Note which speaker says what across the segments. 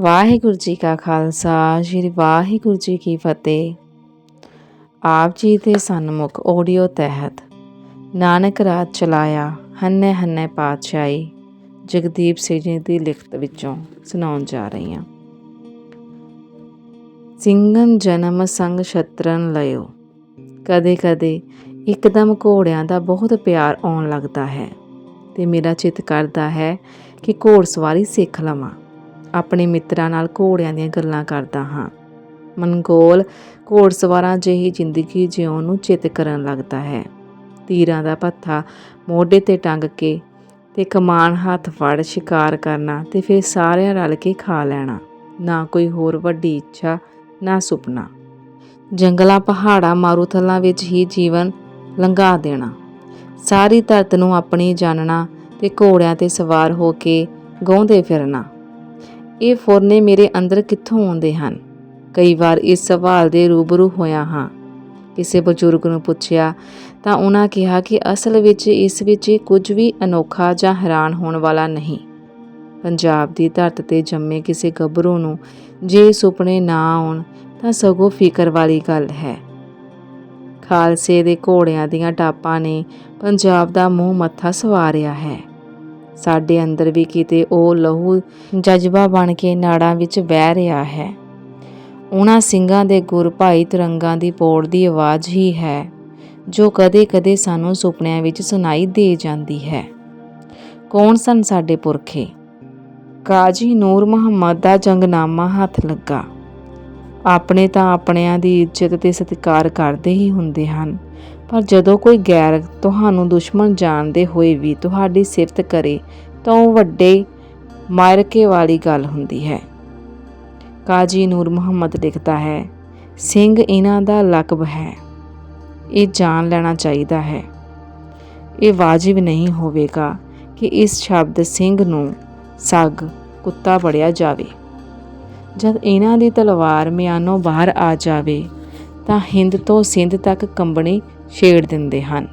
Speaker 1: ਵਾਹਿਗੁਰੂ ਜੀ ਕਾ ਖਾਲਸਾ, ਸ੍ਰੀ ਵਾਹਿਗੁਰੂ ਜੀ ਕੀ ਫਤਿਹ। ਆਪ ਜੀ ਦੇ ਸਨਮੁਖ ਆਡੀਓ ਤਹਿਤ ਨਾਨਕ ਰਾਜ ਚਲਾਇਆ ਹੰਨੇ ਹੰਨੇ ਪਾਤਸ਼ਾਹੀ ਜਗਦੀਪ ਸਿੰਘ ਜੀ ਦੀ ਲਿਖਤ ਵਿੱਚੋਂ ਸੁਣਾਉਣ ਜਾ ਰਹੀ ਹਾਂ। ਸਿੰਘਨ ਜਨਮ ਸੰਗ ਛਤਰਨ ਲਿਓ ਕਦੇ ਕਦੇ ਇੱਕਦਮ ਘੋੜਿਆਂ ਦਾ ਬਹੁਤ ਪਿਆਰ ਆਉਣ ਲੱਗਦਾ ਹੈ ਤੇ ਮੇਰਾ ਚਿੱਤ ਕਰਦਾ ਹੈ ਕਿ ਘੋੜ ਸਵਾਰੀ ਸਿੱਖ ਲਵਾਂ। ਆਪਣੇ ਮਿੱਤਰਾਂ ਨਾਲ ਘੋੜਿਆਂ ਦੀਆਂ ਗੱਲਾਂ ਕਰਦਾ ਹਾਂ। ਮਨਗੋਲ ਘੋੜਸਵਾਰਾਂ ਜਿਹੀ ਜ਼ਿੰਦਗੀ ਜਿਉਣ ਨੂੰ ਚਿੱਤ ਕਰਨ ਲੱਗਦਾ ਹੈ। ਤੀਰਾਂ ਦਾ ਪੱਥਾ ਮੋਢੇ ਤੇ ਟੰਗ ਕੇ ਤੇ ਕਮਾਨ ਹੱਥ ਫੜ ਸ਼ਿਕਾਰ ਕਰਨਾ ਤੇ ਫਿਰ ਸਾਰਿਆਂ ਰਲ ਕੇ ਖਾ ਲੈਣਾ। ਨਾ ਕੋਈ ਹੋਰ ਵੱਡੀ ਇੱਛਾ, ਨਾ ਸੁਪਨਾ। ਜੰਗਲਾਂ ਪਹਾੜਾਂ ਮਾਰੂਥਲਾਂ ਵਿੱਚ ਹੀ ਜੀਵਨ ਲੰਘਾ ਦੇਣਾ। ਸਾਰੀ ਧਰਤ ਨੂੰ ਆਪਣੀ ਜਾਣਨਾ ਤੇ ਘੋੜਿਆਂ ਤੇ ਸਵਾਰ ਹੋ ਕੇ ਗਾਉਂਦੇ ਫਿਰਨਾ। ਇਹ ਫੁਰਨੇ ਮੇਰੇ ਅੰਦਰ ਕਿੱਥੋਂ ਆਉਂਦੇ ਹਨ? ਕਈ ਵਾਰ ਇਸ ਸਵਾਲ ਦੇ ਰੂਬਰੂ ਹੋਇਆ ਹਾਂ। ਕਿਸੇ ਬਜ਼ੁਰਗ ਨੂੰ ਪੁੱਛਿਆ ਤਾਂ ਉਹਨਾਂ ਕਿਹਾ ਕਿ ਅਸਲ ਵਿੱਚ ਇਸ ਵਿੱਚ ਕੁਝ ਵੀ ਅਨੋਖਾ ਜਾਂ ਹੈਰਾਨ ਹੋਣ ਵਾਲਾ ਨਹੀਂ। ਪੰਜਾਬ ਦੀ ਧਰਤ ਤੇ ਜੰਮੇ ਕਿਸੇ ਗੱਭਰੂ ਨੂੰ ਜੇ ਸੁਪਨੇ ਨਾ ਆਉਣ ਤਾਂ ਸਗੋਂ ਫਿਕਰ ਵਾਲੀ ਗੱਲ ਹੈ। ਖਾਲਸੇ ਦੇ ਘੋੜਿਆਂ ਦੀਆਂ ਟਾਪਾਂ ਨੇ ਪੰਜਾਬ ਦਾ ਮੂੰਹ ਮੱਥਾ ਸਵਾਰਿਆ ਹੈ। ਸਾਡੇ ਅੰਦਰ ਵੀ ਕਿਤੇ ਉਹ ਲਹੂ ਜਜ਼ਬਾ ਬਣ ਕੇ ਨਾੜਾਂ ਵਿੱਚ ਵਹਿ ਰਿਹਾ ਹੈ। ਉਹਨਾਂ ਸਿੰਘਾਂ ਦੇ ਗੁਰ ਭਾਈ ਤਿਰੰਗਾਂ ਦੀ ਪੋੜ ਦੀ ਆਵਾਜ਼ ਹੀ ਹੈ, ਜੋ ਕਦੇ-ਕਦੇ ਸਾਨੂੰ ਸੁਪਨਿਆਂ ਵਿੱਚ ਸੁਣਾਈ ਦੇ ਜਾਂਦੀ ਹੈ। ਕੌਣ ਸਨ ਸਾਡੇ ਪੁਰਖੇ? ਕਾਜੀ ਨੂਰ ਮੁਹੰਮਦ ਦਾ ਜੰਗਨਾਮਾ ਹੱਥ ਲੱਗਾ। ਆਪਣੇ ਤਾਂ ਆਪਣਿਆਂ ਦੀ ਇੱਜ਼ਤ ਤੇ ਸਤਿਕਾਰ ਕਰਦੇ ਹੀ ਹੁੰਦੇ ਹਨ ਪਰ ਜਦੋਂ ਕੋਈ ਗੈਰ ਤੁਹਾਨੂੰ ਦੁਸ਼ਮਣ ਜਾਣਦੇ ਹੋਏ ਵੀ ਤੁਹਾਡੀ ਸਿਫਤ ਕਰੇ, ਤਾਂ ਉਹ ਵੱਡੇ ਮਾਇਰਕੇ ਵਾਲੀ ਗੱਲ ਹੁੰਦੀ ਹੈ। ਕਾਜੀ ਨੂਰ ਮੁਹੰਮਦ ਲਿਖਦਾ ਹੈ, ਸਿੰਘ ਇਹਨਾਂ ਦਾ ਲਕਬ ਹੈ। ਇਹ ਜਾਣ ਲੈਣਾ ਚਾਹੀਦਾ ਹੈ। ਇਹ ਵਾਜਿਬ ਨਹੀਂ ਹੋਵੇਗਾ ਕਿ ਇਸ ਸ਼ਬਦ ਸਿੰਘ ਨੂੰ ਸੱਗ, ਕੁੱਤਾ ਬੜਿਆ ਜਾਵੇ। ਜਦ ਇਹਨਾਂ ਦੀ ਤਲਵਾਰ ਮਿਆਨੋਂ ਬਾਹਰ ਆ ਜਾਵੇ, ਤਾਂ ਹਿੰਦ ਤੋਂ ਸਿੰਧ ਤੱਕ ਕੰਬਣੀ ਛੇੜ ਦਿੰਦੇ ਹਨ।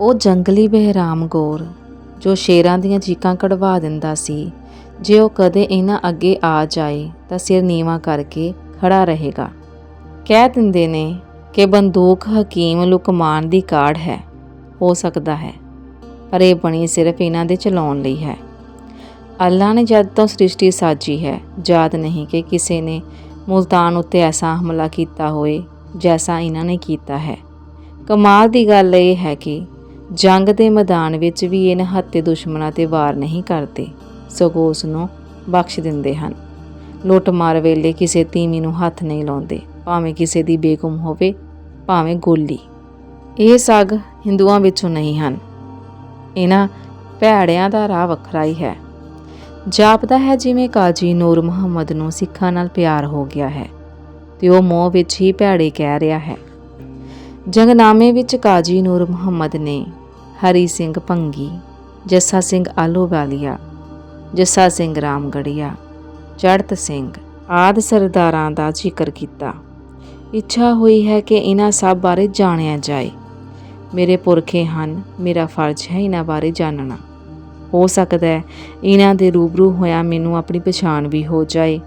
Speaker 1: ਉਹ ਜੰਗਲੀ ਬਹਿਰਾਮ ਗੌਰ, ਜੋ ਸ਼ੇਰਾਂ ਦੀਆਂ ਚੀਕਾਂ ਕਢਵਾ ਦਿੰਦਾ ਸੀ, ਜੇ ਉਹ ਕਦੇ ਇਹਨਾਂ ਅੱਗੇ ਆ ਜਾਏ, ਤਾਂ ਸਿਰ ਨੀਵਾ ਕਰਕੇ ਖੜਾ ਰਹੇਗਾ। ਕਹਿ ਦਿੰਦੇ ਨੇ ਕਿ ਬੰਦੂਕ ਹਕੀਮ ਲੁਕਮਾਨ ਦੀ ਕਾੜ ਹੈ, ਹੋ ਸਕਦਾ ਹੈ, ਪਰ ਇਹ ਬਣੀ ਸਿਰਫ ਇਹਨਾਂ ਦੇ ਚਲਾਉਣ ਲਈ ਹੈ। ਅੱਲਾ ਨੇ ਜਦ ਤੋਂ ਸ੍ਰਿਸ਼ਟੀ ਸਾਜੀ ਹੈ, ਯਾਦ ਨਹੀਂ ਕਿ ਕਿਸੇ ਨੇ ਮੁਲਤਾਨ ਉੱਤੇ ਐਸਾ ਹਮਲਾ ਕੀਤਾ ਹੋਏ, ਜੈਸਾ ਇਹਨਾਂ ਨੇ ਕੀਤਾ ਹੈ। ਕਮਾਲ ਦੀ ਗੱਲ ਇਹ ਹੈ ਕਿ ਜੰਗ ਦੇ ਮੈਦਾਨ ਵਿੱਚ ਵੀ ਇਹ ਨਹੱਤੇ ਦੁਸ਼ਮਣਾਂ ਤੇ ਵਾਰ ਨਹੀਂ ਕਰਦੇ, ਸਗੋਂ ਉਸ ਨੂੰ ਬਖਸ਼ ਦਿੰਦੇ ਹਨ। ਲੁੱਟ ਮਾਰ ਵੇਲੇ ਕਿਸੇ ਤੀਵੀਂ ਨੂੰ ਹੱਥ ਨਹੀਂ ਲਾਉਂਦੇ, ਭਾਵੇਂ ਕਿਸੇ ਦੀ ਬੇਗੁਮ ਹੋਵੇ, ਭਾਵੇਂ ਗੋਲੀ। ਇਹ ਸਗ ਹਿੰਦੂਆਂ ਵਿੱਚੋਂ ਨਹੀਂ ਹਨ। ਇਹਨਾਂ ਭੈੜਿਆਂ ਦਾ ਰਾਹ ਵੱਖਰਾ ਹੀ ਹੈ। ਜਾਪਦਾ ਹੈ ਜਿਵੇਂ ਕਾਜੀ ਨੂਰ ਮੁਹੰਮਦ ਨੂੰ ਸਿੱਖਾਂ ਨਾਲ ਪਿਆਰ ਹੋ ਗਿਆ ਹੈ, ਤੇ ਉਹ ਮੋਹ ਵਿੱਚ ਹੀ ਭੈੜੇ ਕਹਿ ਰਿਹਾ ਹੈ। ਜੰਗਨਾਮੇ ਵਿੱਚ ਕਾਜੀ ਨੂਰ ਮੁਹੰਮਦ ਨੇ ਹਰੀ ਸਿੰਘ ਭੰਗੀ, ਜੱਸਾ ਸਿੰਘ ਆਲੋਵਾਲੀਆ, ਜੱਸਾ ਸਿੰਘ ਰਾਮਗੜੀਆ, ਚੜਤ ਸਿੰਘ ਆਦ ਸਰਦਾਰਾਂ ਦਾ ਜ਼ਿਕਰ ਕੀਤਾ। ਇੱਛਾ ਹੋਈ ਹੈ ਕਿ ਇਹਨਾਂ ਸਭ ਬਾਰੇ ਜਾਣਿਆ ਜਾਏ। ਮੇਰੇ ਪੁਰਖੇ ਹਨ, ਮੇਰਾ ਫਰਜ਼ ਹੈ ਇਹਨਾਂ ਬਾਰੇ ਜਾਣਨਾ। ਹੋ ਸਕਦਾ ਹੈ ਇਹਨਾਂ ਦੇ ਰੂਬਰੂ ਹੋਇਆ ਮੈਨੂੰ ਆਪਣੀ ਪਛਾਣ ਵੀ ਹੋ ਜਾਏ।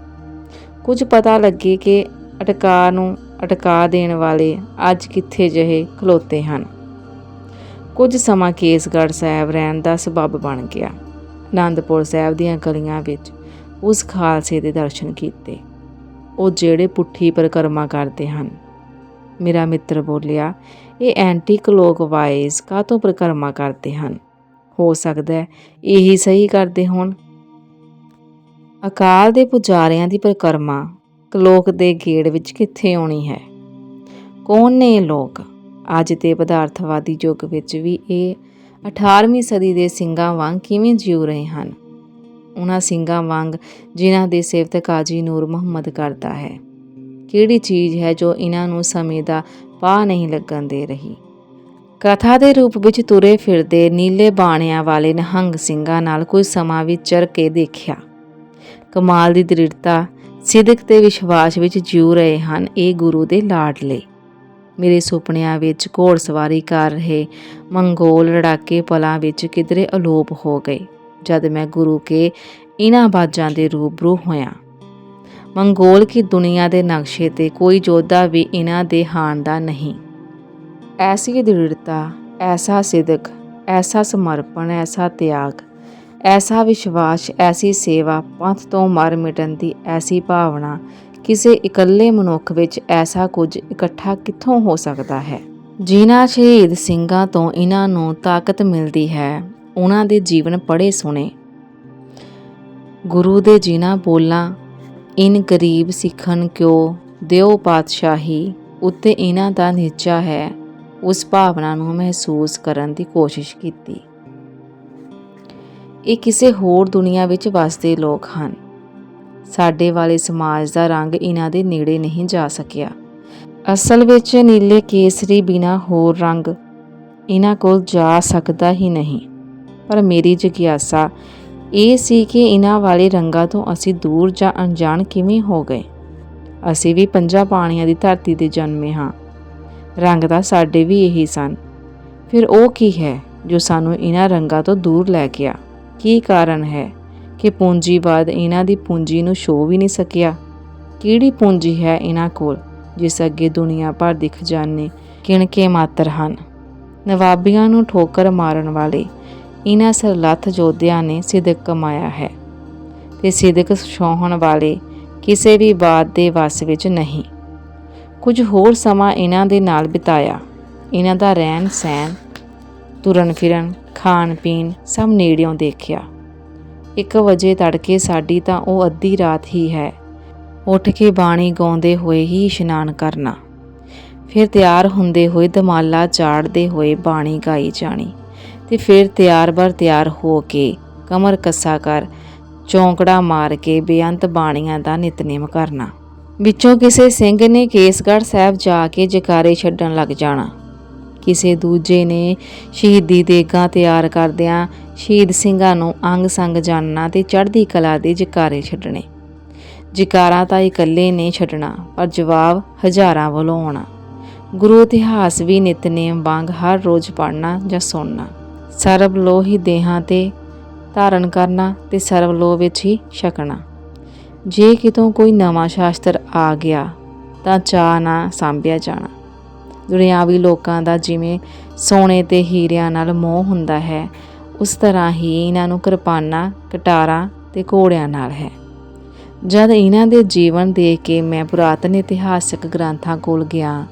Speaker 1: ਕੁਝ ਪਤਾ ਲੱਗੇ ਕਿ ਅਟਕਾ ਨੂੰ ਅਟਕਾ ਦੇਣ ਵਾਲੇ ਅੱਜ ਕਿੱਥੇ ਜਿਹੇ ਖਲੋਤੇ ਹਨ। ਕੁਝ ਸਮਾਂ ਕੇਸਗੜ੍ਹ ਸਾਹਿਬ ਰਹਿਣ ਦਾ ਸਬਬ ਬਣ ਗਿਆ। ਆਨੰਦਪੁਰ ਸਾਹਿਬ ਦੀਆਂ ਗਲੀਆਂ ਵਿੱਚ ਉਸ ਖਾਲਸੇ ਦੇ ਦਰਸ਼ਨ ਕੀਤੇ। ਉਹ ਜਿਹੜੇ ਪੁੱਠੀ ਪਰਿਕਰਮਾ ਕਰਦੇ ਹਨ। ਮੇਰਾ ਮਿੱਤਰ ਬੋਲਿਆ, ਇਹ ਐਂਟੀ ਕਲੋਕ ਵਾਈਜ਼ ਕਾਹਤੋਂ ਪਰਿਕਰਮਾ ਕਰਦੇ ਹਨ? ਹੋ ਸਕਦਾ ਹੈ ਇਹੀ ਸਹੀ ਕਰਦੇ ਹੋਣ। ਅਕਾਲ ਦੇ ਪੁਜਾਰੀਆਂ ਦੀ ਪਰਿਕਰਮਾ ਕਲੋਕ ਦੇ ਗੇੜ ਵਿੱਚ ਕਿੱਥੇ ਆਉਣੀ ਹੈ? ਕੌਣ ਨੇ ਇਹ ਲੋਕ? ਅੱਜ ਦੇ ਪਦਾਰਥਵਾਦੀ ਯੁੱਗ ਵਿੱਚ ਵੀ ਇਹ 18ਵੀਂ ਸਦੀ ਦੇ ਸਿੰਘਾਂ ਵਾਂਗ ਕਿਵੇਂ ਜਿਉ ਰਹੇ ਹਨ? ਉਹਨਾਂ ਸਿੰਘਾਂ ਵਾਂਗ ਜਿਨ੍ਹਾਂ ਦੇ ਸਿਫਤ ਕਾਜੀ ਨੂਰ ਮੁਹੰਮਦ ਕਰਦਾ ਹੈ। ਕਿਹੜੀ ਚੀਜ਼ ਹੈ ਜੋ ਇਹਨਾਂ ਨੂੰ ਸਮੇਂ ਦਾ ਪਾ ਨਹੀਂ ਲੱਗਣ ਦੇ ਰਹੀ? ਕਥਾ ਦੇ ਰੂਪ ਵਿੱਚ ਤੁਰੇ ਫਿਰਦੇ ਨੀਲੇ ਬਾਣਿਆਂ ਵਾਲੇ ਨਹੰਗ ਸਿੰਘਾਂ ਨਾਲ ਕੋਈ ਸਮਾਂ ਵਿਚਰ ਕੇ ਦੇਖਿਆ। ਕਮਾਲ ਦੀ ਦ੍ਰਿੜਤਾ ਸਿਦਕ ਤੇ ਵਿਸ਼ਵਾਸ ਵਿੱਚ ਜਿਉ ਰਹੇ ਹਨ, ਇਹ ਗੁਰੂ ਦੇ ਲਾਡਲੇ ਮੇਰੇ ਸੁਪਨਿਆਂ ਵਿੱਚ ਘੋੜਸਵਾਰੀ ਕਰ ਰਹੇ ਮੰਗੋਲ ਲੜਾਕੇ ਪਲਾਂ ਵਿੱਚ ਕਿਧਰੇ ਅਲੋਪ ਹੋ ਗਏ, ਜਦ ਮੈਂ ਗੁਰੂ ਕੇ ਇਹਨਾਂ ਬਾਜਾਂ ਦੇ ਰੂਬਰੂ ਹੋਇਆ। ਮੰਗੋਲ ਕੀ ਦੁਨੀਆ ਦੇ ਨਕਸ਼ੇ ਤੇ ਕੋਈ ਯੋਧਾ ਵੀ ਇਹਨਾਂ ਦੇ ਹਾਣ ਦਾ ਨਹੀਂ। ਐਸੀ ਦ੍ਰਿੜਤਾ, ਐਸਾ ਸਿਦਕ, ਐਸਾ ਸਮਰਪਣ, ਐਸਾ ਤਿਆਗ ਐਸਾ ਵਿਸ਼ਵਾਸ, ਐਸੀ ਸੇਵਾ, ਪੰਥ ਤੋਂ ਮਰ ਮਿਟਣ ਦੀ ਐਸੀ ਭਾਵਨਾ, ਕਿਸੇ ਇਕੱਲੇ ਮਨੁੱਖ ਵਿੱਚ ਐਸਾ ਕੁਝ ਇਕੱਠਾ ਕਿੱਥੋਂ ਹੋ ਸਕਦਾ ਹੈ? ਜਿਨ੍ਹਾਂ ਸ਼ਹੀਦ ਸਿੰਘਾਂ ਤੋਂ ਇਹਨਾਂ ਨੂੰ ਤਾਕਤ ਮਿਲਦੀ ਹੈ ਉਹਨਾਂ ਦੇ ਜੀਵਨ ਪੜੇ ਸੁਣੇ। ਗੁਰੂ ਦੇ ਜਿਨ੍ਹਾਂ ਬੋਲਾਂ, ਇਨ ਗਰੀਬ ਸਿੱਖਣ ਕਿਉ ਦਿਓ ਪਾਤਸ਼ਾਹੀ, ਉੱਤੇ ਇਹਨਾਂ ਦਾ ਨਿਚਾ ਹੈ, ਉਸ ਭਾਵਨਾ ਨੂੰ ਮਹਿਸੂਸ ਕਰਨ ਦੀ ਕੋਸ਼ਿਸ਼ ਕੀਤੀ। ਇਹ ਕਿਸੇ ਹੋਰ ਦੁਨੀਆ ਵਿੱਚ ਵਸਦੇ ਲੋਕ ਹਨ। ਸਾਡੇ ਵਾਲੇ ਸਮਾਜ ਦਾ ਰੰਗ ਇਹਨਾਂ ਦੇ ਨੇੜੇ ਨਹੀਂ ਜਾ ਸਕਿਆ। ਅਸਲ ਵਿੱਚ ਨੀਲੇ ਕੇਸਰੀ ਬਿਨਾ ਹੋਰ ਰੰਗ ਇਹਨਾਂ ਕੋਲ ਜਾ ਸਕਦਾ ਹੀ ਨਹੀਂ। ਪਰ ਮੇਰੀ ਜਿਗਿਆਸਾ, ਇਹ ਸੀ ਕਿ ਇਹਨਾਂ ਵਾਲੇ ਰੰਗਾਂ ਤੋਂ ਅਸੀਂ ਦੂਰ ਜਾਂ ਅਣਜਾਣ ਕਿਵੇਂ ਹੋ ਗਏ। ਅਸੀਂ ਵੀ ਪੰਜਾਂ ਪਾਣੀਆਂ ਦੀ ਧਰਤੀ ਤੇ ਜਨਮੇ ਹਾਂ। ਰੰਗ ਤਾਂ ਸਾਡੇ ਵੀ ਇਹੀ ਸਨ। ਫਿਰ ਉਹ ਕੀ ਹੈ ਜੋ ਸਾਨੂੰ ਇਹਨਾਂ ਰੰਗਾਂ ਤੋਂ ਦੂਰ ਲੈ ਗਿਆ? ਕੀ ਕਾਰਨ ਹੈ ਕਿ ਪੂੰਜੀਵਾਦ ਇਹਨਾਂ ਦੀ ਪੂੰਜੀ ਨੂੰ ਛੋ ਵੀ ਨਹੀਂ ਸਕਿਆ? ਕਿਹੜੀ ਪੂੰਜੀ ਹੈ ਇਹਨਾਂ ਕੋਲ ਜਿਸ ਅੱਗੇ ਦੁਨੀਆ ਭਰ ਦੀ ਖਜ਼ਾਨੇ ਕਿਣਕੇ ਮਾਤਰ ਹਨ? ਨਵਾਬੀਆਂ ਨੂੰ ਠੋਕਰ ਮਾਰਨ ਵਾਲੇ ਇਹਨਾਂ ਸਰਲੱਥ ਯੋਧਿਆਂ ਨੇ ਸਿਦਕ ਕਮਾਇਆ ਹੈ ਤੇ ਸਿਦਕ ਛੋਹਣ ਵਾਲੇ ਕਿਸੇ ਵੀ ਬਾਤ ਦੇ ਵਸ ਵਿੱਚ ਨਹੀਂ। ਕੁਝ ਹੋਰ ਸਮਾਂ ਇਹਨਾਂ ਦੇ ਨਾਲ ਬਿਤਾਇਆ। ਇਹਨਾਂ ਦਾ ਰਹਿਣ ਸਹਿਣ ਤੁਰਨ ਫਿਰਨ ਖਾਣ ਪੀਣ ਸਭ ਨੇੜਿਓਂ ਦੇਖਿਆ। ਇੱਕ ਵਜੇ ਤੜਕੇ ਸਾਡੀ ਤਾਂ ਉਹ ਅੱਧੀ ਰਾਤ ਹੀ ਹੈ। ਉੱਠ ਕੇ ਬਾਣੀ ਗਾਉਂਦੇ ਹੋਏ ਹੀ ਇਸ਼ਨਾਨ ਕਰਨਾ। ਫਿਰ ਤਿਆਰ ਹੁੰਦੇ ਹੋਏ ਦਮਾਲਾ ਚਾੜਦੇ ਹੋਏ ਬਾਣੀ ਗਾਈ ਜਾਣੀ ਤੇ ਫਿਰ ਤਿਆਰ ਬਰ ਤਿਆਰ ਹੋ ਕੇ ਕਮਰ ਕੱਸਾ ਕਰ ਚੌਂਕੜਾ ਮਾਰ ਕੇ ਬੇਅੰਤ ਬਾਣੀਆਂ ਦਾ ਨਿਤਨੇਮ ਕਰਨਾ। ਵਿੱਚੋਂ ਕਿਸੇ ਸਿੰਘ ਨੇ ਕੇਸਗੜ੍ਹ ਸਾਹਿਬ ਜਾ ਕੇ ਜਕਾਰੇ ਛੱਡਣ ਲੱਗ ਜਾਣਾ। ਕਿਸੇ ਦੂਜੇ ਨੇ ਸ਼ਹੀਦੀ ਦੇਗਾਂ ਤਿਆਰ ਕਰਦਿਆਂ ਸ਼ਹੀਦ ਸਿੰਘਾਂ ਨੂੰ ਅੰਗ ਸੰਗ ਜਾਣਨਾ ਤੇ ਚੜ੍ਹਦੀ ਕਲਾ ਦੇ ਜਕਾਰੇ ਛੱਡਣੇ। ਜਕਾਰਾਂ ਤਾਂ ਇਕੱਲੇ ਨੇ ਛੱਡਣਾ, ਪਰ ਜਵਾਬ ਹਜ਼ਾਰਾਂ ਵੱਲੋਂ ਆਉਣਾ। ਗੁਰੂ ਇਤਿਹਾਸ ਵੀ ਨਿਤਨੇਮ ਵਾਂਗ ਹਰ ਰੋਜ਼ ਪੜ੍ਹਨਾ ਜਾਂ ਸੁਣਨਾ। ਸਰਬ ਲੋਹ ਹੀ ਦੇਹਾਂ ਤੇ ਧਾਰਨ ਕਰਨਾ ਤੇ ਸਰਬ ਲੋਹ ਵਿੱਚ ਹੀ ਛਕਣਾ। ਜੇ ਕਿਤੋਂ ਕੋਈ ਨਵਾਂ ਸ਼ਾਸਤਰ ਆ ਗਿਆ, ਤਾਂ ਚਾਹ ਨਾ ਸਾਂਭਿਆ ਜਾਣਾ। ਦੁਨਿਆਵੀ ਲੋਕਾਂ ਦਾ ਜਿਵੇਂ ਸੋਨੇ ਤੇ ਹੀਰਿਆਂ ਨਾਲ ਮੋਹ ਹੁੰਦਾ ਹੈ, ਉਸ ਤਰ੍ਹਾਂ ਹੀ ਇਹਨਾਂ ਨੂੰ ਕਿਰਪਾਨਾਂ, ਕਟਾਰਾਂ ਤੇ ਘੋੜਿਆਂ ਨਾਲ ਹੈ। ਜਦ ਇਹਨਾਂ ਦੇ ਜੀਵਨ ਦੇਖ ਕੇ ਮੈਂ ਪੁਰਾਤਨ ਇਤਿਹਾਸਕ ਗ੍ਰੰਥਾਂ ਕੋਲ ਗਿਆ,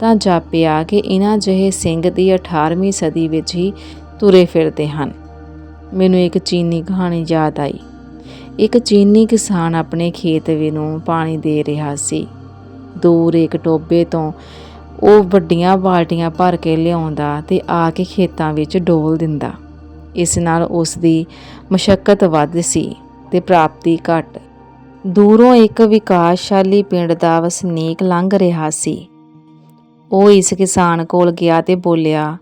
Speaker 1: ਤਾਂ ਜਾਪਿਆ ਕਿ ਇਹਨਾਂ ਜਿਹੇ ਸਿੰਘ ਦੀ 18ਵੀਂ ਸਦੀ ਵਿੱਚ ਹੀ ਤੁਰੇ ਫਿਰਦੇ ਹਨ। ਮੈਨੂੰ ਇੱਕ ਚੀਨੀ ਕਹਾਣੀ ਯਾਦ ਆਈ। ਇੱਕ ਚੀਨੀ ਕਿਸਾਨ ਆਪਣੇ ਖੇਤ ਵੀ ਨੂੰ ਪਾਣੀ ਦੇ ਰਿਹਾ ਸੀ। ਦੂਰ ਇੱਕ ਟੋਬੇ ਤੋਂ ਉਹ ਵੱਡੀਆਂ ਬਾਲਟੀਆਂ ਭਰ ਕੇ ਲਿਆਉਂਦਾ ਤੇ ਆ ਕੇ ਖੇਤਾਂ ਵਿੱਚ ਡੋਲ ਦਿੰਦਾ। ਇਸ ਨਾਲ ਉਸ ਦੀ ਮਸ਼ੱਕਤ ਵੱਧ ਸੀ ਤੇ ਪ੍ਰਾਪਤੀ ਘੱਟ। ਦੂਰੋਂ ਇੱਕ ਵਿਕਾਸਸ਼ਾਲੀ ਪਿੰਡ ਦਾ ਵਸਨੀਕ ਲੰਘ ਰਿਹਾ ਸੀ। ਉਹ ਇਸ ਕਿਸਾਨ ਕੋਲ ਗਿਆ ਤੇ ਬੋਲਿਆ,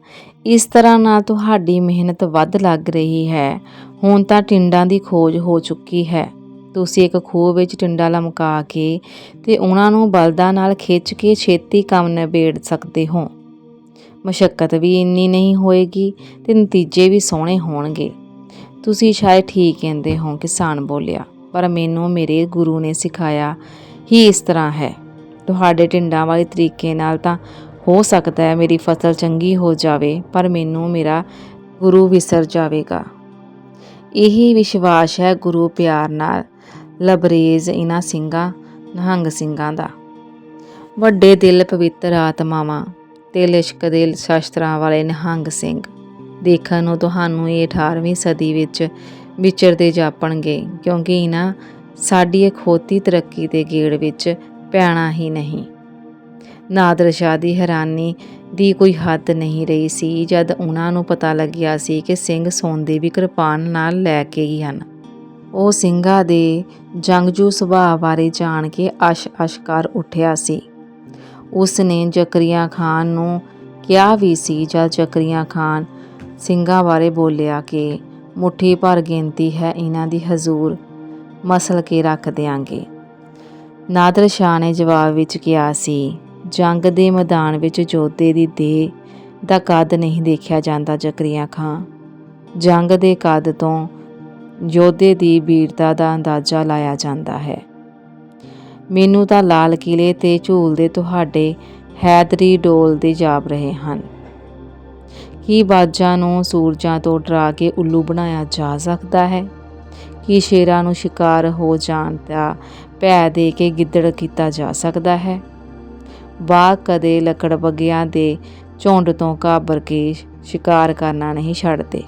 Speaker 1: ਇਸ ਤਰ੍ਹਾਂ ਨਾਲ ਤੁਹਾਡੀ ਮਿਹਨਤ ਵੱਧ ਲੱਗ ਰਹੀ ਹੈ। ਹੁਣ ਤਾਂ ਟਿੰਡਾਂ ਦੀ ਖੋਜ ਹੋ ਚੁੱਕੀ ਹੈ। ਤੁਸੀਂ ਇੱਕ ਖੂਹ ਵਿੱਚ ਟਿੰਡਾ ਲਮਕਾ ਕੇ ਤੇ ਉਹਨਾਂ ਨੂੰ ਬਲਦਾਂ ਨਾਲ ਖਿੱਚ ਕੇ ਛੇਤੀ ਕੰਮ ਨਿਬੇੜ ਸਕਦੇ ਹੋ। ਮਸ਼ੱਕਤ ਵੀ ਇੰਨੀ ਨਹੀਂ ਹੋਏਗੀ ਤੇ ਨਤੀਜੇ ਵੀ ਸੋਹਣੇ ਹੋਣਗੇ। ਤੁਸੀਂ ਸ਼ਾਇਦ ਠੀਕ ਕਹਿੰਦੇ ਹੋ, ਕਿਸਾਨ ਬੋਲਿਆ। ਪਰ ਮੈਨੂੰ ਮੇਰੇ ਗੁਰੂ ਨੇ ਸਿਖਾਇਆ ਹੀ ਇਸ ਤਰ੍ਹਾਂ ਹੈ। ਤੁਹਾਡੇ ਟਿੰਡਾਂ ਵਾਲੇ ਤਰੀਕੇ ਨਾਲ ਤਾਂ ਹੋ ਸਕਦਾ ਹੈ ਮੇਰੀ ਫਸਲ ਚੰਗੀ ਹੋ ਜਾਵੇ, ਪਰ ਮੈਨੂੰ ਮੇਰਾ ਗੁਰੂ ਵਿਸਰ ਜਾਵੇਗਾ। ਇਹੀ ਵਿਸ਼ਵਾਸ ਹੈ ਗੁਰੂ ਪਿਆਰ ਨਾਲ। ਲਬਰੇਜ਼ ਇਹਨਾਂ ਸਿੰਘਾਂ, ਨਿਹੰਗ ਸਿੰਘਾਂ ਦਾ। ਵੱਡੇ ਦਿਲ ਪਵਿੱਤਰ ਆਤਮਾਵਾਂ ਤੇ ਲਿਸ਼ਕ ਦੇ ਸ਼ਾਸਤਰਾਂ ਵਾਲੇ ਨਿਹੰਗ ਸਿੰਘ, ਦੇਖਣ ਨੂੰ ਤੁਹਾਨੂੰ ਇਹ 18ਵੀਂ ਸਦੀ ਵਿੱਚ ਵਿਚਰਦੇ ਜਾਪਣਗੇ, ਕਿਉਂਕਿ ਇਹਨਾਂ ਸਾਡੀ ਅਖੋਤੀ ਤਰੱਕੀ ਦੇ ਗੇੜ ਵਿੱਚ ਪੈਣਾ ਹੀ ਨਹੀਂ। ਨਾਦਰ ਸ਼ਾਹ ਦੀ ਹੈਰਾਨੀ ਦੀ ਕੋਈ ਹੱਦ ਨਹੀਂ ਰਹੀ ਸੀ, ਜਦ ਉਹਨਾਂ ਨੂੰ ਪਤਾ ਲੱਗਿਆ ਸੀ ਕਿ ਸਿੰਘ ਸੌਂਦੇ ਵੀ ਕਿਰਪਾਨ ਨਾਲ ਲੈ ਕੇ ਹੀ ਹਨ। ਉਹ ਸਿੰਘਾਂ ਦੇ ਜੰਗਜੂ ਸੁਭਾਅ ਬਾਰੇ ਜਾਣ ਕੇ ਅਸ਼-ਅਸ਼ ਕਰ ਉੱਠਿਆ ਸੀ। ਉਸ ਨੇ ਜ਼ਕਰੀਆ ਖਾਨ ਨੂੰ ਕਿਹਾ ਵੀ ਸੀ, ਜਦ ਜ਼ਕਰੀਆ ਖਾਨ ਸਿੰਘਾਂ ਬਾਰੇ ਬੋਲਿਆ ਕਿ ਮੁੱਠੀ ਭਰ ਗਿਣਤੀ ਹੈ, ਇਹਨਾਂ ਦੀ ਹਜ਼ੂਰ ਮਸਲ ਕੇ ਰੱਖ ਦਿਆਂਗੇ। ਨਾਦਰ ਸ਼ਾਹ ਨੇ ਜਵਾਬ ਵਿੱਚ ਕਿਹਾ ਸੀ, ਜੰਗ ਦੇ ਮੈਦਾਨ ਵਿੱਚ ਜੋਧੇ ਦੀ ਦੇਹ ਦਾ ਕੱਦ ਨਹੀਂ ਦੇਖਿਆ ਜਾਂਦਾ ਜ਼ਕਰੀਆ ਖਾਂ ਜੰਗ ਦੇ ਕੱਦ ਤੋਂ ਯੋਧੇ ਦੀ ਵੀਰਤਾ ਦਾ ਅੰਦਾਜ਼ਾ ਲਾਇਆ ਜਾਂਦਾ ਹੈ। ਮੈਨੂੰ ਤਾਂ ਲਾਲ ਕਿਲੇ ਤੇ ਝੂਲਦੇ ਤੁਹਾਡੇ ਹੈਦਰੀ ਡੋਲਦੇ ਜਾਪ ਰਹੇ ਹਨ। ਕੀ ਬਾਜਾਂ ਨੂੰ ਸੂਰਜਾਂ ਤੋਂ ਡਰਾ ਕੇ ਉੱਲੂ ਬਣਾਇਆ ਜਾ ਸਕਦਾ ਹੈ? ਕੀ ਸ਼ੇਰਾਂ ਨੂੰ ਸ਼ਿਕਾਰ ਹੋ ਜਾਣ ਦਾ ਭੈ ਦੇ ਕੇ ਗਿੱਦੜ ਕੀਤਾ ਜਾ ਸਕਦਾ ਹੈ? ਬਾਗ ਕਦੇ ਲੱਕੜਬੱਗਿਆਂ ਦੇ ਝੁੰਡ ਤੋਂ ਘਾਬਰ ਕੇ ਸ਼ਿਕਾਰ ਕਰਨਾ ਨਹੀਂ ਛੱਡਦੇ।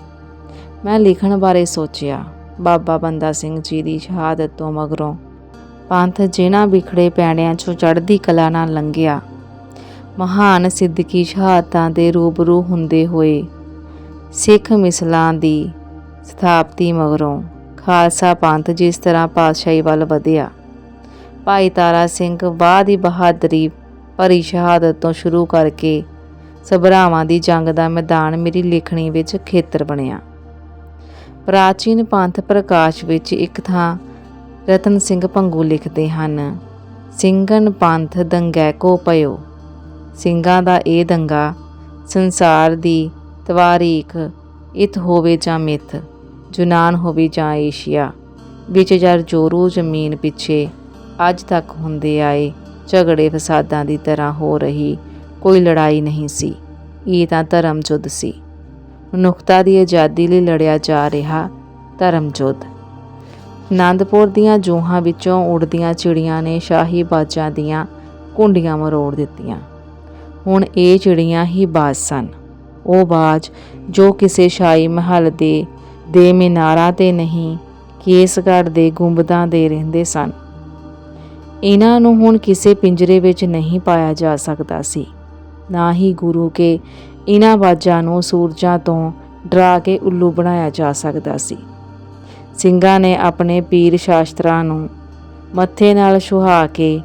Speaker 1: ਮੈਂ ਲਿਖਣ ਬਾਰੇ ਸੋਚਿਆ। ਬਾਬਾ ਬੰਦਾ ਸਿੰਘ ਜੀ ਦੀ ਸ਼ਹਾਦਤ ਤੋਂ ਮਗਰੋਂ ਪੰਥ ਜਿਨ੍ਹਾਂ ਵਿਖੜੇ ਪੈਣਿਆਂ ਚੋਂ ਚੜ੍ਹਦੀ ਕਲਾ ਨਾਲ ਲੰਘਿਆ। ਮਹਾਨ ਸਿੱਦਕੀ ਸ਼ਹਾਦਤਾਂ ਦੇ ਰੂਬਰੂ ਹੁੰਦੇ ਹੋਏ ਸਿੱਖ ਮਿਸਲਾਂ ਦੀ ਸਥਾਪਤੀ ਮਗਰੋਂ ਖਾਲਸਾ ਪੰਥ ਜਿਸ ਤਰ੍ਹਾਂ ਪਾਤਸ਼ਾਹੀ ਵੱਲ ਵਧਿਆ। ਭਾਈ ਤਾਰਾ ਸਿੰਘ ਬਾਅਦ ਦੀ ਬਹਾਦਰੀ ਭਰੀ ਸ਼ਹਾਦਤ ਤੋਂ ਸ਼ੁਰੂ ਕਰਕੇ ਸਭਰਾਵਾਂ ਦੀ ਜੰਗ ਦਾ ਮੈਦਾਨ ਮੇਰੀ ਲਿਖਣੀ ਵਿੱਚ ਖੇਤਰ ਬਣਿਆ। ਪ੍ਰਾਚੀਨ ਪੰਥ ਪ੍ਰਕਾਸ਼ ਵਿੱਚ ਇੱਕ ਥਾਂ ਰਤਨ ਸਿੰਘ ਪੰਗੂ ਲਿਖਦੇ ਹਨ ਸਿੰਘਨ ਪੰਥ ਦੰਗੈ ਕੋ ਪਇਓ। ਸਿੰਘਾਂ ਦਾ ਇਹ ਦੰਗਾ ਸੰਸਾਰ ਦੀ ਤਵਾਰੀਖ, ਇਤ ਹੋਵੇ ਜਾਂ ਮਿੱਥ, ਜੁਨਾਨ ਹੋਵੇ ਜਾਂ ਏਸ਼ੀਆ, ਵਿੱਚ ਜਰ ਜੋਰੂ ਜ਼ਮੀਨ ਪਿੱਛੇ ਅੱਜ ਤੱਕ ਹੁੰਦੇ ਆਏ ਝਗੜੇ ਫਸਾਦਾਂ ਦੀ ਤਰ੍ਹਾਂ ਹੋ ਰਹੀ ਕੋਈ ਲੜਾਈ ਨਹੀਂ ਸੀ। ਇਹ ਤਾਂ ਧਰਮ ਯੁੱਧ ਸੀ। ਮਨੁੱਖਤਾ ਦੀ ਆਜ਼ਾਦੀ ਲਈ ਲੜਿਆ ਜਾ ਰਿਹਾ ਧਰਮ ਯੁੱਧ ਆਨੰਦਪੁਰ ਦੀਆਂ ਜੂਹਾਂ ਵਿੱਚੋਂ ਉੜਦੀਆਂ ਚਿੜੀਆਂ ਨੇ ਸ਼ਾਹੀ ਬਾਜਾਂ ਦੀਆਂ ਕੁੰਡੀਆਂ ਮਰੋੜ ਦਿੱਤੀਆਂ। ਹੁਣ ਇਹ ਚਿੜੀਆਂ ਹੀ ਬਾਜ ਸਨ। ਉਹ ਬਾਜ ਜੋ ਕਿਸੇ ਸ਼ਾਹੀ ਮਹੱਲ ਦੇ ਦੇ ਮੀਨਾਰਾਂ ਤੇ ਨਹੀਂ, ਕੇਸਗੜ੍ਹ ਦੇ ਗੁੰਬਦਾਂ ਦੇ ਰਹਿੰਦੇ ਸਨ। ਇਹਨਾਂ ਨੂੰ ਹੁਣ ਕਿਸੇ ਪਿੰਜਰੇ ਵਿੱਚ ਨਹੀਂ ਪਾਇਆ ਜਾ ਸਕਦਾ ਸੀ। ਨਾ ਹੀ ਗੁਰੂ ਕੇ ਇਹਨਾਂ ਬਾਜਾਂ ਨੂੰ ਸੂਰਜਾਂ ਤੋਂ ਡਰਾ ਕੇ ਉੱਲੂ ਬਣਾਇਆ ਜਾ ਸਕਦਾ ਸੀ। ਸਿੰਘਾਂ ਨੇ ਆਪਣੇ ਪੀਰ ਸ਼ਾਸਤਰਾਂ ਨੂੰ ਮੱਥੇ ਨਾਲ ਸੁਹਾ ਕੇ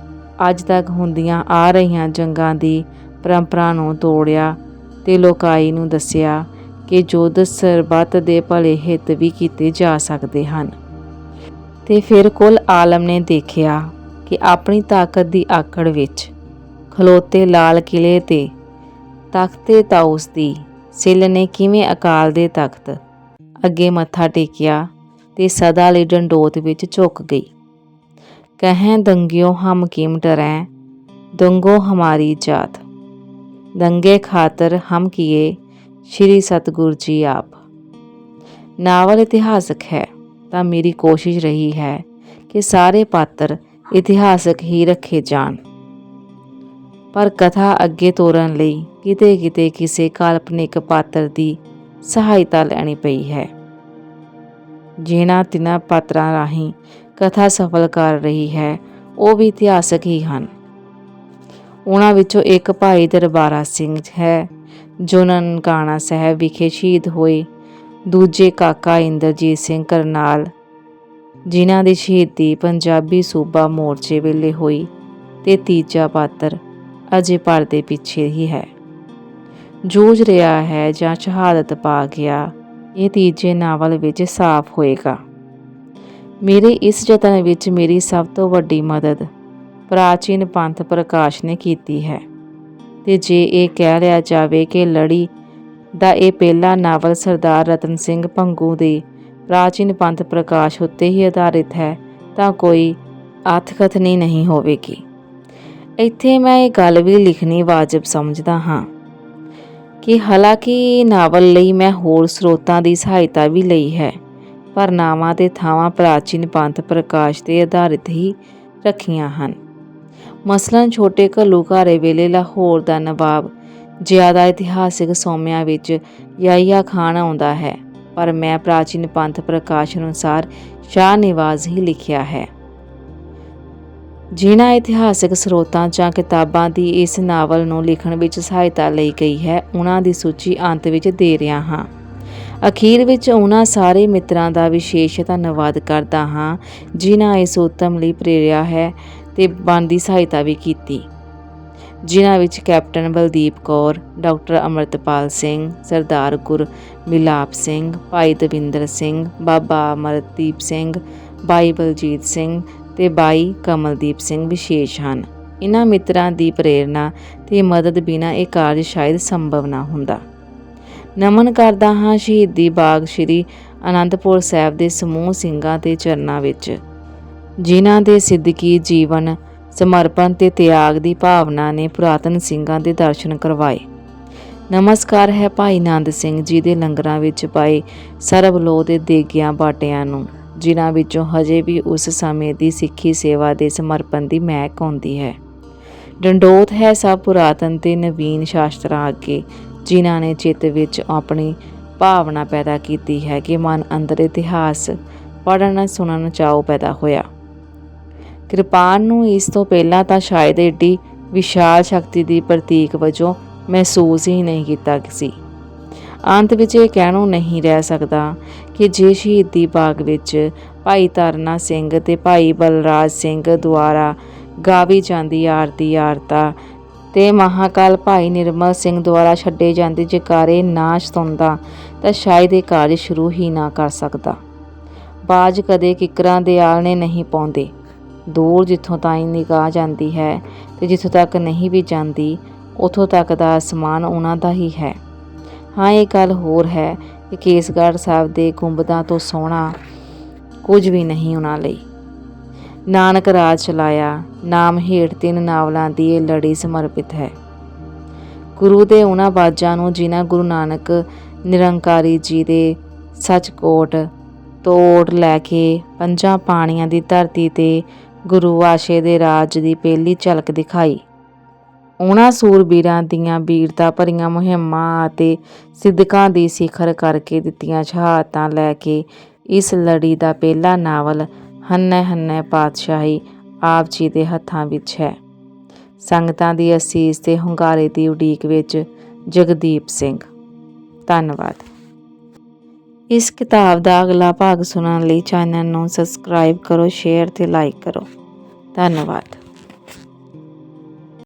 Speaker 1: ਅੱਜ ਤੱਕ ਹੁੰਦੀਆਂ ਆ ਰਹੀਆਂ ਜੰਗਾਂ ਦੀ ਪਰੰਪਰਾ ਨੂੰ ਤੋੜਿਆ ਤੇ ਲੋਕਾਈ ਨੂੰ ਦੱਸਿਆ ਕਿ ਯੁੱਧ ਸਰਬੱਤ ਦੇ ਭਲੇ ਹਿੱਤ ਵੀ ਕੀਤੇ ਜਾ ਸਕਦੇ ਹਨ। ਤੇ ਫਿਰ ਕੁੱਲ ਆਲਮ ਨੇ ਦੇਖਿਆ ਕਿ ਆਪਣੀ ਤਾਕਤ ਦੀ ਆਕੜ ਵਿੱਚ ਖਲੋਤੇ ਲਾਲ ਕਿਲੇ ਤੇ ਤਖਤੇ ਤਾਉਸ ਦੀ ਸਿਲ ਨੇ ਕਿਵੇਂ ਅਕਾਲ ਦੇ ਤਖਤ? ਅੱਗੇ ਮੱਥਾ ਟੇਕਿਆ ਤੇ ਸਦਾ ਲਈ ਡੰਡੋਤ ਵਿੱਚ ਝੁਕ ਗਈ। ਕਹੈ, ਦੰਗਿਓ, ਹਮ ਕੀਮ ਡਰੈ? ਦੰਗੋ ਹਮਾਰੀ ਜਾਤ। ਦੰਗੇ ਖਾਤਰ ਹਮ ਕੀਏ ਸ਼੍ਰੀ ਸਤਗੁਰ ਜੀ ਆਪ। ਨਾਵਲ ਇਤਿਹਾਸਕ ਹੈ, ਤਾਂ ਮੇਰੀ ਕੋਸ਼ਿਸ਼ ਰਹੀ ਹੈ ਕਿ ਸਾਰੇ ਪਾਤਰ ਇਤਿਹਾਸਕ ਹੀ ਰੱਖੇ ਜਾਣ। ਪਰ ਕਥਾ ਅੱਗੇ ਤੋਰਨ ਲਈ ਕਿਤੇ ਕਿਤੇ ਕਿਸੇ ਕਾਲਪਨਿਕ ਪਾਤਰ ਦੀ ਸਹਾਇਤਾ ਲੈਣੀ ਪਈ ਹੈ। ਜਿਨ੍ਹਾਂ ਤਿੰਨਾਂ ਪਾਤਰਾਂ ਰਾਹੀਂ ਕਥਾ ਸਫਲ ਕਰ ਰਹੀ ਹੈ, ਉਹ ਵੀ ਇਤਿਹਾਸਕ ਹੀ ਹਨ। ਉਹਨਾਂ ਵਿੱਚੋਂ ਇੱਕ ਭਾਈ ਦਰਬਾਰਾ ਸਿੰਘ ਹੈ, ਜੋ ਨਨਕਾਣਾ ਸਾਹਿਬ ਵਿਖੇ ਸ਼ਹੀਦ ਹੋਏ। ਦੂਜੇ ਕਾਕਾ ਇੰਦਰਜੀਤ ਸਿੰਘ ਕਰਨਾਲ, ਜਿਨ੍ਹਾਂ ਦੀ ਸ਼ਹੀਦੀ ਪੰਜਾਬੀ ਸੂਬਾ ਮੋਰਚੇ ਵੇਲੇ ਹੋਈ, ਤੇ ਤੀਜਾ ਪਾਤਰ ਅਜੇ ਪਰਦੇ ਪਿੱਛੇ ਹੀ ਹੈ। ਜੂਝ ਰਿਹਾ ਹੈ ਜਾਂ ਸ਼ਹਾਦਤ ਪਾ ਗਿਆ, ਇਹ ਤੀਜੇ ਨਾਵਲ ਵਿੱਚ ਸਾਫ਼ ਹੋਏਗਾ। ਮੇਰੇ ਇਸ ਯਤਨ ਵਿੱਚ ਮੇਰੀ ਸਭ ਤੋਂ ਵੱਡੀ ਮਦਦ, ਪ੍ਰਾਚੀਨ ਪੰਥ ਪ੍ਰਕਾਸ਼ ਨੇ ਕੀਤੀ ਹੈ। ਤੇ ਜੇ ਇਹ ਕਹਿ ਲਿਆ ਜਾਵੇ ਕਿ ਲੜੀ ਦਾ ਇਹ ਪਹਿਲਾ ਨਾਵਲ ਸਰਦਾਰ ਰਤਨ ਸਿੰਘ ਭੰਗੂ ਦੇ ਪ੍ਰਾਚੀਨ ਪੰਥ ਪ੍ਰਕਾਸ਼ ਉੱਤੇ ਹੀ ਆਧਾਰਿਤ ਹੈ, ਤਾਂ ਕੋਈ ਅਥਕਥਨੀ ਨਹੀਂ ਹੋਵੇਗੀ। ਇੱਥੇ ਮੈਂ ਇਹ ਗੱਲ ਵੀ ਲਿਖਣੀ ਵਾਜਬ ਸਮਝਦਾ ਹਾਂ। ਕਿ ਹਾਲਾਂਕਿ ਨਾਵਲ ਲਈ ਮੈਂ ਹੋਰ ਸਰੋਤਾਂ ਦੀ ਸਹਾਇਤਾ ਵੀ ਲਈ ਹੈ, ਪਰ ਨਾਵਾਂ ਤੇ ਥਾਵਾਂ ਪ੍ਰਾਚੀਨ ਪੰਥ ਪ੍ਰਕਾਸ਼ ਤੇ ਆਧਾਰਿਤ ਹੀ ਰੱਖੀਆਂ ਹਨ। ਮਸਲਨ ਛੋਟੇ ਘੱਲੂਘਾਰੇ ਵੇਲੇ ਲਾਹੌਰ ਦਾ ਨਵਾਬ ਜ਼ਿਆਦਾ ਇਤਿਹਾਸਿਕ ਸੌਮਿਆਂ ਵਿੱਚ ਯਾਇਆ ਖਾਨ ਆਉਂਦਾ ਹੈ, ਪਰ ਮੈਂ ਪ੍ਰਾਚੀਨ ਪੰਥ ਪ੍ਰਕਾਸ਼ ਅਨੁਸਾਰ ਸ਼ਾਹ ਨਿਵਾਜ਼ ਹੀ ਲਿਖਿਆ ਹੈ। ਜਿਨ੍ਹਾਂ ਇਤਿਹਾਸਿਕ ਸਰੋਤਾਂ ਜਾਂ ਕਿਤਾਬਾਂ ਦੀ ਇਸ ਨਾਵਲ ਨੂੰ ਲਿਖਣ ਵਿੱਚ ਸਹਾਇਤਾ ਲਈ ਗਈ ਹੈ ਉਹਨਾਂ ਦੀ ਸੂਚੀ ਅੰਤ ਵਿੱਚ ਦੇ ਰਿਹਾ ਹਾਂ। ਅਖੀਰ ਵਿੱਚ ਉਹਨਾਂ ਸਾਰੇ ਮਿੱਤਰਾਂ ਦਾ ਵਿਸ਼ੇਸ਼ ਧੰਨਵਾਦ ਕਰਦਾ ਹਾਂ, ਜਿਨ੍ਹਾਂ ਇਸ ਉਤਮ ਲਈ ਪ੍ਰੇਰਿਆ ਹੈ ਤੇ ਬਣਦੀ ਸਹਾਇਤਾ ਵੀ ਕੀਤੀ। ਜਿਨ੍ਹਾਂ ਵਿੱਚ captain Baldeep Kaur, doctor Amritpal Singh, Sardar Gurmilap Singh, ਭਾਈ ਦਵਿੰਦਰ ਸਿੰਘ, ਬਾਬਾ ਅਮਰਦੀਪ ਸਿੰਘ, ਬਾਈ ਬਲਜੀਤ ਸਿੰਘ ਤੇ ਬਾਈ ਕਮਲਦੀਪ ਸਿੰਘ ਵਿਸ਼ੇਸ਼ ਹਨ। ਇਹਨਾਂ ਮਿੱਤਰਾਂ ਦੀ ਪ੍ਰੇਰਣਾ ਤੇ ਮਦਦ ਬਿਨਾ ਇਹ ਕਾਰਜ ਸ਼ਾਇਦ ਸੰਭਵ ਨਾ ਹੁੰਦਾ। ਨਮਨ ਕਰਦਾ ਹਾਂ ਸ਼ਹੀਦੀ ਬਾਗ ਸ੍ਰੀ ਅਨੰਦਪੁਰ ਸਾਹਿਬ ਦੇ ਸਮੂਹ ਸਿੰਘਾਂ ਤੇ ਚਰਨਾਂ ਵਿੱਚ, ਜਿਨ੍ਹਾਂ ਦੇ ਸਿੱਦਕੀ ਜੀਵਨ, ਸਮਰਪਣ ਤੇ ਤਿਆਗ ਦੀ ਭਾਵਨਾ ਨੇ ਪੁਰਾਤਨ ਸਿੰਘਾਂ ਦੇ ਦਰਸ਼ਨ ਕਰਵਾਏ। ਨਮਸਕਾਰ ਹੈ ਭਾਈ ਨੰਦ ਸਿੰਘ ਜੀ ਦੇ ਲੰਗਰਾਂ ਵਿੱਚ ਪਾਏ ਸਰਬ ਲੋਹ ਦੇ ਦੇਗਿਆਂ ਬਾਟਿਆਂ ਨੂੰ। ਜਿਨ੍ਹਾਂ ਵਿੱਚੋਂ ਹਜੇ ਵੀ ਉਸ ਸਮੇਂ ਦੀ ਸਿੱਖੀ ਸੇਵਾ ਦੇ ਸਮਰਪਣ ਦੀ ਮਹਿਕ ਆਉਂਦੀ ਹੈ। ਡੰਡੋਤ ਹੈ ਸਭ ਪੁਰਾਤਨ ਤੇ ਨਵੀਨ ਸ਼ਾਸਤਰਾਂ ਅੱਗੇ, ਜਿਨ੍ਹਾਂ ਨੇ ਚਿੱਤ ਵਿੱਚ ਆਪਣੀ ਭਾਵਨਾ ਪੈਦਾ ਕੀਤੀ ਹੈ ਕਿ ਮਨ ਅੰਦਰ ਇਤਿਹਾਸ ਪੜ੍ਹਨ, ਸੁਣਨ, ਚਾਉ ਪੈਦਾ ਹੋਇਆ। ਕਿਰਪਾਨ ਨੂੰ ਇਸ ਤੋਂ ਪਹਿਲਾਂ ਤਾਂ ਸ਼ਾਇਦ ਏਡੀ ਵਿਸ਼ਾਲ ਸ਼ਕਤੀ ਦੀ ਪ੍ਰਤੀਕ ਵਜੋਂ ਮਹਿਸੂਸ ਹੀ ਨਹੀਂ ਕੀਤਾ ਸੀ। ਅੰਤ ਵਿੱਚ ਇਹ ਕਹਿਣੋਂ ਨਹੀਂ ਰਹਿ ਸਕਦਾ ਕਿ ਜੇ ਸ਼ਹੀਦੀ ਬਾਗ ਵਿੱਚ ਭਾਈ ਤਰਨਾ ਸਿੰਘ ਤੇ ਭਾਈ ਬਲਰਾਜ ਸਿੰਘ ਦੁਆਰਾ ਗਾਵੀ ਜਾਂਦੀ ਆਰਤੀ ਆਰਤਾ ਤੇ ਮਹਾਕਾਲ ਭਾਈ ਨਿਰਮਲ ਸਿੰਘ ਦੁਆਰਾ ਛੱਡੇ ਜਾਂਦੇ ਜਕਾਰੇ ਨਾ ਸੁਣਦਾ, ਤਾਂ ਸ਼ਾਇਦ ਇਹ ਕਾਰਜ ਸ਼ੁਰੂ ਹੀ ਨਾ ਕਰ ਸਕਦਾ। ਬਾਜ ਕਦੇ ਕਿਕਰਾਂ ਦੇ ਆਲਣੇ ਨਹੀਂ ਪਾਉਂਦੇ। ਦੂਰ ਜਿੱਥੋਂ ਤਾਈਂ ਨਿਗਾਹ ਜਾਂਦੀ ਹੈ ਤੇ ਜਿੱਥੋਂ ਤੱਕ ਨਹੀਂ ਵੀ ਜਾਂਦੀ, ਉਥੋਂ ਤੱਕ ਦਾ ਅਸਮਾਨ ਉਹਨਾਂ ਦਾ ਹੀ ਹੈ। ਹਾਂ, ਇਹ ਗੱਲ ਹੋਰ ਹੈ ਕਿ ਕੇਸਗੜ੍ਹ ਸਾਹਿਬ ਦੇ ਗੁੰਬਦਾਂ ਤੋਂ ਸੋਹਣਾ ਕੁਝ ਵੀ ਨਹੀਂ ਉਹਨਾਂ ਲਈ। ਨਾਨਕ ਰਾਜ ਚਲਾਇਆ, ਨਾਮ ਹੇਠ ਤਿੰਨ ਨਾਵਲਾਂ ਦੀ ਇਹ ਲੜੀ ਸਮਰਪਿਤ ਹੈ। ਗੁਰੂ ਦੇ ਉਹਨਾਂ ਬਾਜਾਂ ਨੂੰ ਜਿਨ੍ਹਾਂ ਗੁਰੂ ਨਾਨਕ ਨਿਰੰਕਾਰੀ ਜੀ ਦੇ ਸੱਚਕੋਟ ਤੋੜ ਲੈ ਕੇ ਪੰਜਾਂ ਪਾਣੀਆਂ ਦੀ ਧਰਤੀ ਤੇ ਗੁਰੂ ਆਸ਼ੇ ਦੇ ਰਾਜ ਦੀ ਪਹਿਲੀ ਝਲਕ ਦਿਖਾਈ। ਉਹਨਾਂ ਸੂਰਬੀਰਾਂ ਦੀਆਂ ਵੀਰਤਾ ਭਰੀਆਂ ਮੁਹਿੰਮਾਂ ਅਤੇ ਸਿੱਧਕਾਂ ਦੀ ਸਿਖਰ ਕਰਕੇ ਦਿੱਤੀਆਂ ਸ਼ਹਾਦਤਾਂ ਲੈ ਕੇ ਇਸ ਲੜੀ ਦਾ ਪਹਿਲਾ ਨਾਵਲ ਹੰਨੇ ਹੰਨੇ ਪਾਤਸ਼ਾਹੀ ਆਪ ਜੀ ਦੇ ਹੱਥਾਂ ਵਿੱਚ ਹੈ। ਸੰਗਤਾਂ ਦੀ ਅਸੀਸ ਤੇ ਹੁੰਗਾਰੇ ਦੀ ਉਡੀਕ ਵਿੱਚ ਜਗਦੀਪ ਸਿੰਘ। ਧੰਨਵਾਦ। ਇਸ ਕਿਤਾਬ ਦਾ ਅਗਲਾ ਭਾਗ ਸੁਣਨ ਲਈ ਚੈਨਲ ਨੂੰ ਸਬਸਕ੍ਰਾਈਬ ਕਰੋ ਸ਼ੇਅਰ ਤੇ ਲਾਈਕ ਕਰੋ। ਧੰਨਵਾਦ।